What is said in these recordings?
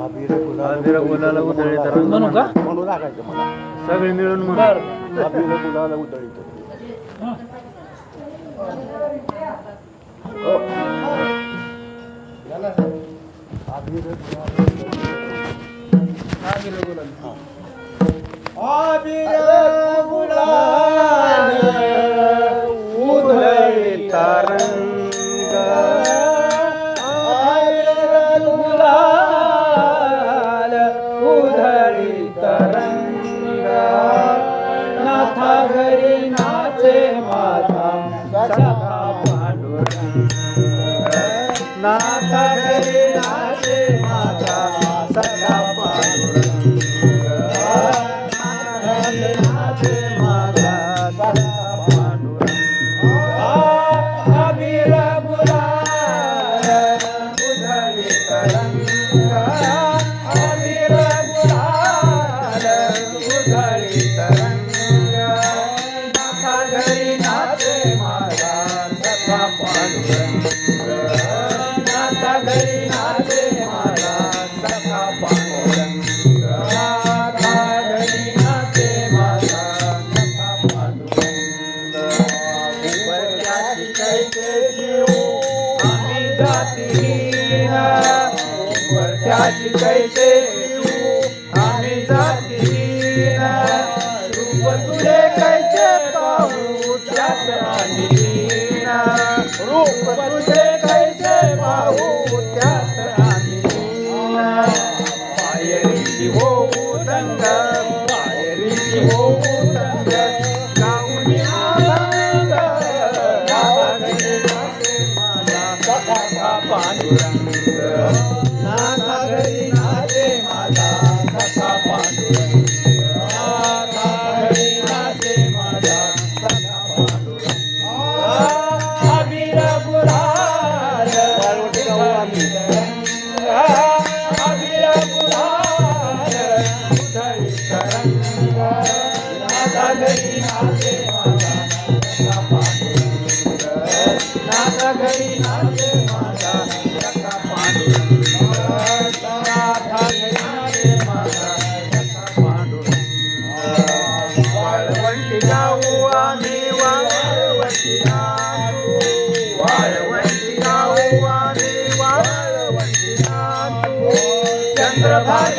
आबिर गुलाला उधळी सगळे मिळून म्हणू आबिर गुलाला उधळी आबिर गुलाला उधळी तारण 나아. భూతంగా प्रभाग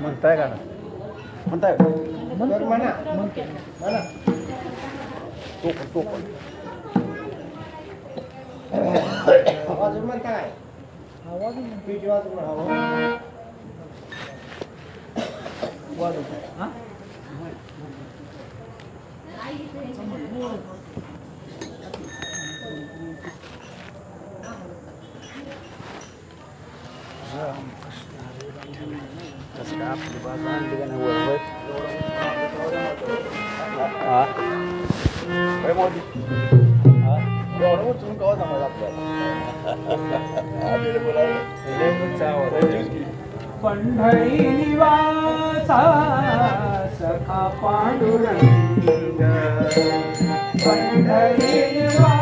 म्हणताय का म्हणताय म्हणा. म्हणा. तो टोकन वाजून म्हणताय. पीठ वाजून म्हणा कसं आपली बाजू आणली का नाही काय मोदी हा उचलून कवा जमायचं आपल्याला आलेलं बोलावलं लय उंच आवाज आहे. पंढरी निवासा सखा पांडुरंग पंढरी निवासा